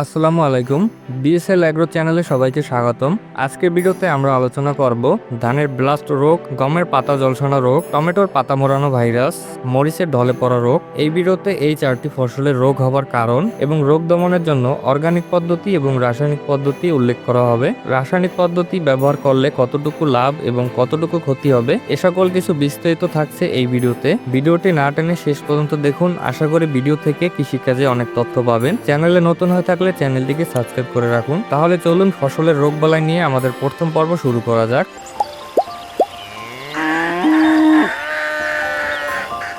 আসসালামু আলাইকুম। BSL agro চ্যানেলে সবাইকে স্বাগতম। আজকের ভিডিওতে আমরা আলোচনা করব ধানের ব্লাস্ট রোগ, গমের পাতা জলসানো রোগ, টমেটোর পাতা মোড়ানো ভাইরাস, মরিচের ঢলে পড়া রোগ। এই ভিডিওতে এই চারটি ফসলের রোগ হবার কারণ এবং রোগ দমনের জন্য অর্গানিক পদ্ধতি এবং রাসায়নিক পদ্ধতি উল্লেখ করা হবে। রাসায়নিক পদ্ধতি ব্যবহার করলে কতটুকু লাভ এবং কতটুকু ক্ষতি হবে, এ সকল কিছু বিস্তারিত থাকছে এই ভিডিওতে। ভিডিওটি না টেনে শেষ পর্যন্ত দেখুন। আশা করি ভিডিও থেকে কৃষিকাজে অনেক তথ্য পাবেন। চ্যানেলে নতুন হয়ে থাকলে চ্যানেলটিকে সাবস্ক্রাইব করে রাখুন। তাহলে চলুন ফসলের রোগ বালাই নিয়ে আমাদের প্রথম পর্ব শুরু করা যাক।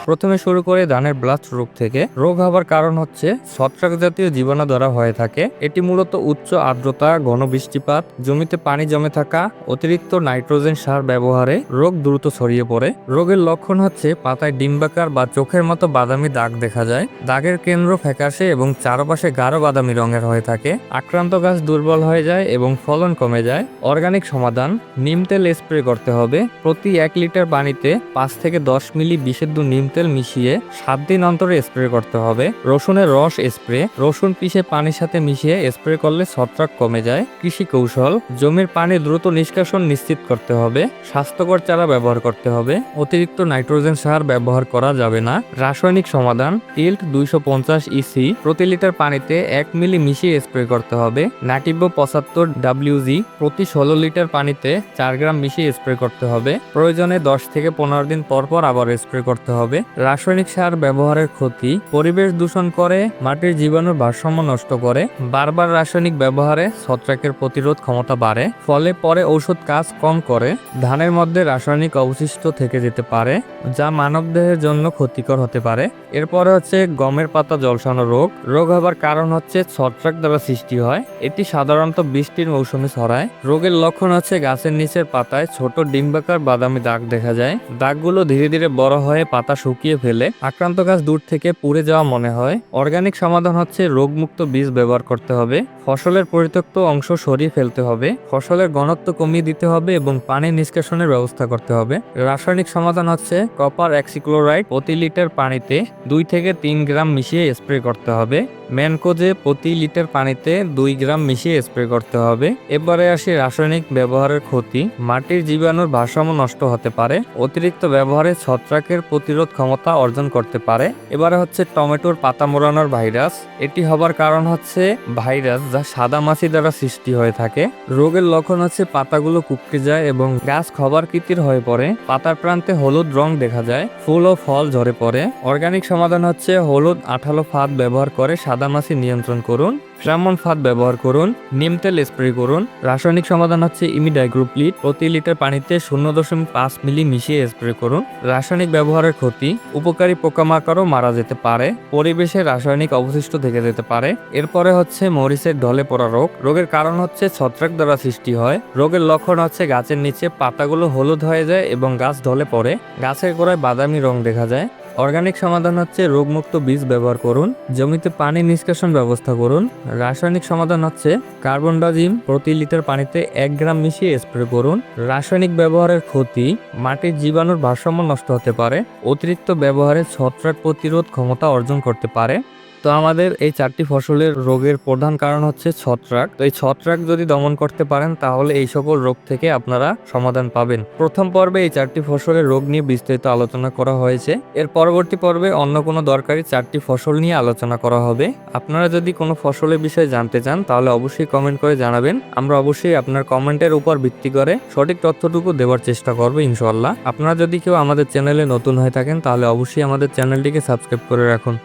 প্রথমে শুরু করে ধানের ব্লাস্ট রোগ থেকে। রোগ হবার কারণ হচ্ছে ছত্রাক জাতীয় জীবাণু দ্বারা হয়ে থাকে। এটি মূলত উচ্চ আর্দ্রতা, ঘন বৃষ্টিপাত, জমিতে পানি জমে থাকা, অতিরিক্ত নাইট্রোজেন সার ব্যবহারে রোগ দ্রুত ছড়িয়ে পড়ে। রোগের লক্ষণ হচ্ছে পাতায় ডিম্বাকার বা চোখের মতো বাদামি দাগ দেখা যায়। দাগের কেন্দ্র ফ্যাকাশে এবং চারপাশে গাঢ় বাদামি রঙের হয়ে থাকে। আক্রান্ত গাছ দুর্বল হয়ে যায় এবং ফলন কমে যায়। অর্গানিক সমাধান, নিম তেল স্প্রে করতে হবে। প্রতি এক লিটার পানিতে পাঁচ থেকে দশ মিলি বিশুদ্ধ নিম তেল মিশিয়ে সাত দিন অন্তরে স্প্রে করতে হবে। রসুনের রস স্প্রে, রসুন পিষে পানির সাথে মিশিয়ে স্প্রে করলে ছত্রাক কমে যায়। কৃষি কৌশল, জমির পানি দ্রুত নিষ্কাশন নিশ্চিত করতে হবে। স্বাস্থ্যকর চারা ব্যবহার করতে হবে। অতিরিক্ত নাইট্রোজেন সার ব্যবহার করা যাবে না। রাসায়নিক সমাধান, টিল্ট দুইশো পঞ্চাশ ইসি প্রতি লিটার পানিতে এক মিলি মিশিয়ে স্প্রে করতে হবে। নাটিব্য পঁচাত্তর ডাব্লিউজি প্রতি ষোলো লিটার পানিতে চার গ্রাম মিশিয়ে স্প্রে করতে হবে। প্রয়োজনে দশ থেকে পনেরো দিন পর পর আবার স্প্রে করতে হবে। রাসায়নিক সার ব্যবহারের ক্ষতি, পরিবেশ দূষণ করে, মাটির জীবাণুর ভারসাম্য নষ্ট করে, বারবার রাসায়নিক ব্যবহারে ছত্রাকের প্রতিরোধ ক্ষমতা বাড়ে, ফলে পরে ঔষধ কাজ কম করে, ধানের মধ্যে রাসায়নিক অবশিষ্ট থেকে যেতে পারে, যা মানবদেহের জন্য ক্ষতিকর হতে পারে। এরপরে হচ্ছে গমের পাতা জলসানো রোগ। রোগ হবার কারণ হচ্ছে ছত্রাক দ্বারা সৃষ্টি হয়। এটি সাধারণত বৃষ্টির মৌসুমে ছড়ায়। রোগের লক্ষণ হচ্ছে গাছের নিচের পাতায় ছোট ডিম্বাকার বাদামি দাগ দেখা যায়। দাগগুলো ধীরে ধীরে বড় হয়ে পাতা শুকিয়ে ফেলে আক্রান্ত গাছ দূর থেকে পুড়ে যাওয়া মনে হয়। অর্গানিক সমাধান হচ্ছে রোগমুক্ত বীজ ব্যবহার করতে হবে, ফসলের পরিত্যক্ত অংশ সরিয়ে ফেলতে হবে, ফসলের ঘনত্ব কমিয়ে দিতে হবে এবং পানি নিষ্কাশনের ব্যবস্থা করতে হবে। রাসায়নিক সমাধান হচ্ছে কপার অ্যাক্সিক্লোরাইড প্রতি লিটার পানিতে দুই থেকে তিন গ্রাম মিশিয়ে স্প্রে করতে হবে। ম্যানকোজে প্রতি লিটার পানিতে দুই গ্রাম মিশিয়ে স্প্রে করতে হবে। এবারে আসি রাসায়নিক ব্যবহারের ক্ষতি। মাটির জীবাণুর ভারসাম্য নষ্ট হতে পারে। অতিরিক্ত ব্যবহারে ছত্রাকের প্রতিরোধ ক্ষমতা অর্জন করতে পারে। এবারে হচ্ছে টমেটোর পাতা মোড়ানোর ভাইরাস। এটি হবার কারণ হচ্ছে ভাইরাস যা সাদা মাছি দ্বারা সৃষ্টি হয়ে থাকে। রোগের লক্ষণ হচ্ছে পাতাগুলো কুপকে যায় এবং গাছ খবার কৃতির হয়ে পড়ে। পাতার প্রান্তে হলুদ রং দেখা যায়। ফুল ও ফল ঝরে পড়ে। অর্গানিক সমাধান হচ্ছে হলুদ আঠালো ফাঁদ ব্যবহার করে সাদা মাছি নিয়ন্ত্রণ করুন, ফ্রামন ফাঁদ ব্যবহার করুন, নিম তেল স্প্রে করুন। রাসায়নিক সমাধান হচ্ছে ইমিডাই গ্রুপ ইমিডাইগ্রুপলিট প্রতি লিটার পানিতে শূন্য দশমিক পাঁচ মিলি মিশিয়ে স্প্রে করুন। রাসায়নিক ব্যবহারের ক্ষতি, উপকারী পোকামাকড়ও মারা যেতে পারে, পরিবেশে রাসায়নিক অবশিষ্ট থেকে যেতে পারে। এরপরে হচ্ছে মরিচের ঢলে পড়া রোগ। রোগের কারণ হচ্ছে ছত্রাক দ্বারা সৃষ্টি হয়। রোগের লক্ষণ হচ্ছে গাছের নিচে পাতাগুলো হলুদ হয়ে যায় এবং গাছ ঢলে পড়ে। গাছের গোড়ায় বাদামি রং দেখা যায়। অর্গানিক সমাধান হচ্ছে রোগমুক্ত বীজ ব্যবহার করুন, জমিতে পানি নিষ্কাশন ব্যবস্থা করুন। রাসায়নিক সমাধান হচ্ছে কার্বন ডাজিম প্রতি লিটার পানিতে এক গ্রাম মিশিয়ে স্প্রে করুন। রাসায়নিক ব্যবহারের ক্ষতি, মাটির জীবাণুর ভারসাম্য নষ্ট হতে পারে, অতিরিক্ত ব্যবহারে ছত্রাক প্রতিরোধ ক্ষমতা অর্জন করতে পারে। তো আমাদের এই চারটি ফসলের রোগের প্রধান কারণ হচ্ছে ছত্রাক। তো এই ছত্রাক যদি দমন করতে পারেন, তাহলে এই সকল রোগ থেকে আপনারা সমাধান পাবেন। প্রথম পর্বে এই চারটি ফসলের রোগ নিয়ে বিস্তারিত আলোচনা করা হয়েছে। এর পরবর্তী পর্বে অন্য কোনো দরকারি চারটি ফসল নিয়ে আলোচনা করা হবে। আপনারা যদি কোনো ফসলের বিষয়ে জানতে চান, তাহলে অবশ্যই কমেন্ট করে জানাবেন। আমরা অবশ্যই আপনার কমেন্টের উপর ভিত্তি করে সঠিক তথ্যটুকু দেওয়ার চেষ্টা করব ইনশাল্লাহ আপনারা যদি কেউ আমাদের চ্যানেলে নতুন হয়ে থাকেন, তাহলে অবশ্যই আমাদের চ্যানেলটিকে সাবস্ক্রাইব করে রাখুন।